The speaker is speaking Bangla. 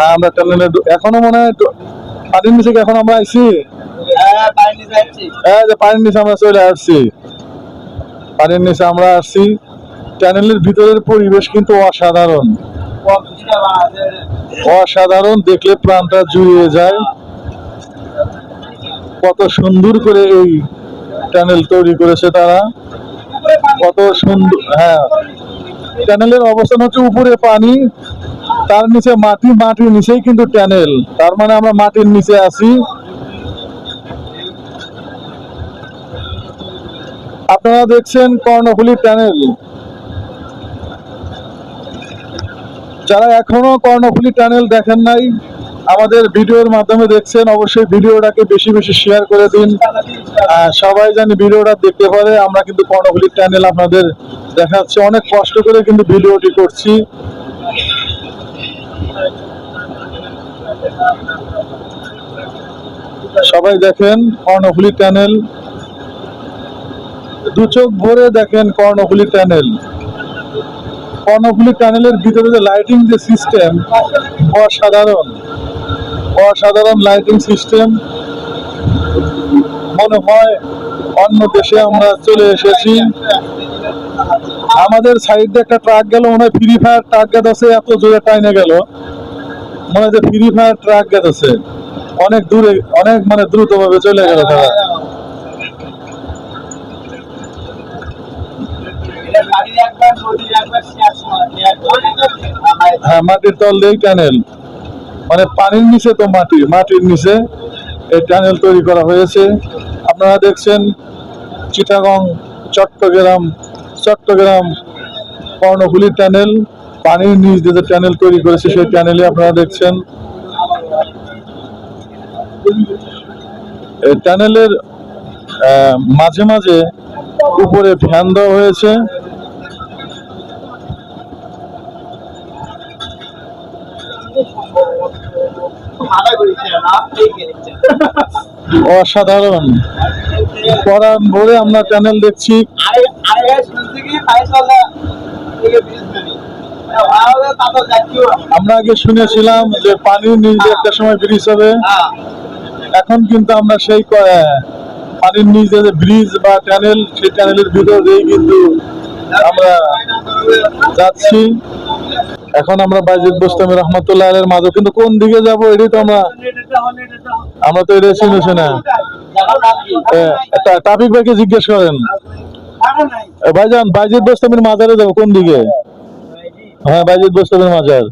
হ্যাঁ আমরা টানেলে এখনও মনে হয় পানির নিচে এখন আমরা আইছি? হ্যাঁ এই যে পানির নিচে আমরা চলে আসছি। পানির নিচে আমরা আসছি। টানেলের ভিতরের পরিবেশ কিন্তু অসাধারণ। অসাধারণ দেখলে প্রাণটা জুড়িয়ে যায়। কত সুন্দর করে এই টানেল তৈরি করেছে তারা। কত সুন্দর হ্যাঁ। টানেলের অবস্থান হচ্ছে উপরে পানি। তার নিচে মাটি, মাটির নিচেই কিন্তু টানেল তার মানে আমরা মাটির নিচে আছি। আপনারা দেখছেন কর্ণফুলী টানেল যারা এখনও কর্ণফুলী টানেল দেখেন নাই, আমাদের ভিডিওর মাধ্যমে দেখছেন, অবশ্যই ভিডিওটাকে বেশি বেশি শেয়ার করে দিন। সবাই জানি ভিডিওটা দেখতে পারে, আমরা কিন্তু কর্ণফুলী টানেল আপনাদের দেখাচ্ছি। অনেক কষ্ট করে কিন্তু ভিডিওটি করছি। সবাই দেখেন কর্ণফুলী টানেল দু চোখ ভরে দেখেন কর্ণফুলী টানেল কর্ণফুলী টানেলের ভিতরে যে লাইটিং যে সিস্টেম অসাধারণ। অসাধারণ লাইটিং সিস্টেম মনে হয় অন্য দেশে আমরা চলে এসেছি। আমাদের সাইড দিয়ে একটা ট্রাক গেল, মনে হয় ফ্রি ফায়ার ট্রাক গেছে এত জোরে টাইনে গেল। মনে হয় যে ফ্রি ফায়ার ট্রাক গেছে অনেক দূরে, অনেক মানে দ্রুত ভাবে চলে গেল তারা। হ্যাঁ মাটির তল দিয়েই টানেল মানে পানির নিচে তো মাটি, মাটির নিচে এই টানেল তৈরি করা হয়েছে। আপনারা দেখছেন চিটাগং, চট্টগ্রাম চট্টগ্রাম কর্ণফুলী টানেল পানির নিচ দিয়ে যে টানেল তৈরি করেছে সেই টানেলে আপনারা দেখছেন। এই আহ, মাঝে মাঝে উপরে ফ্যান দেওয়া হয়েছে। অসাধারণ। পরান ভরে আমরা টানেল দেখছি। আমরা আগে শুনেছিলাম যে পানির নিচ দিয়ে একটা সময় ব্রিজ হবে। হ্যাঁ। এখন কিন্তু আমরা সেই পানির নিচ দিয়ে যে ব্রিজ বা টানেল সেই টানেলের ভিতর দিয়েই কিন্তু আমরা যাচ্ছি। এখন আমরা বাইজিদ বোস্তামি রহমতুল্লাহ আলের মাঝে কিন্তু কোন দিকে যাব এটাই তো আমরা আমরা তো এটা শুনেছি না। ট্রাফিক ভাইকে জিজ্ঞেস করেন। ভাইজান বাইজিদ বস্তমির মাজারে যাব কোন দিকে? হ্যাঁ বাইজিদ বস্তমির মাজার।